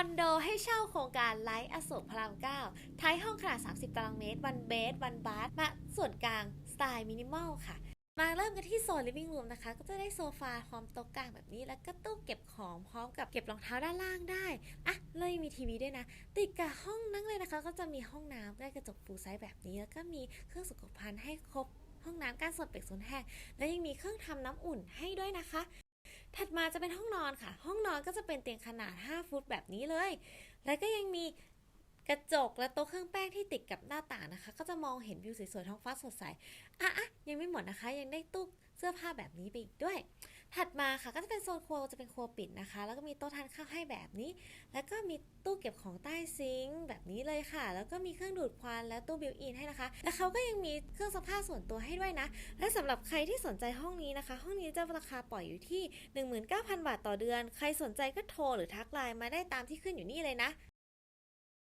อนโดให้เช่าโครงการไลท์อโศกพระราม9ท้ายห้องขนาด 30 ตารางเมตร วันเบส วันบาร์มาส่วนกลาง สไตล์มินิมอลค่ะ มาเริ่มกันที่โซน living room นะคะ ก็จะได้โซฟาพร้อมโต๊ะกลางแบบนี้ แล้วก็ตู้เก็บของพร้อมกับเก็บรองเท้าด้านล่างได้ อะเลยมีทีวีด้วยนะ ติดกับห้องนั่งเลยนะคะ ก็จะมีห้องน้ำได้กระจกฟูลไซส์แบบนี้ แล้วก็มีเครื่องสุขภัณฑ์ให้ครบห้องน้ำการสดเปียกสูนแห้งและยังมีเครื่องทำน้ำอุ่นให้ด้วยนะคะ ถัดมาจะเป็นห้องนอนค่ะ ห้องนอนก็จะเป็นเตียงขนาด 5 ฟุตแบบนี้เลย แล้วก็ยังมีกระจกและโต๊ะเครื่องแป้งที่ติดกับหน้าต่างนะคะ ก็จะมองเห็นวิวสวยๆท้องฟ้าสดใส อะอะยังไม่หมดนะคะ ยังได้ตู้เสื้อผ้าแบบนี้ไปอีกด้วย ถัดมาค่ะก็จะเป็นโซนครัวจะเป็นครัวปิดนะคะ แล้วก็มีโต๊ะทานข้าวให้แบบนี้ แล้วก็มีตู้เก็บของใต้ซิงค์แบบนี้เลยค่ะ แล้วก็มีเครื่องดูดควันและตู้บิวอินให้นะคะ และเขาก็ยังมีเครื่องซักผ้าส่วนตัวให้ด้วยนะ และสำหรับใครที่สนใจห้องนี้นะคะ ห้องนี้จะราคาปล่อยอยู่ที่ 19,000 บาทต่อเดือน ใครสนใจก็โทรหรือทักไลน์มาได้ตามที่ขึ้นอยู่นี่เลยนะ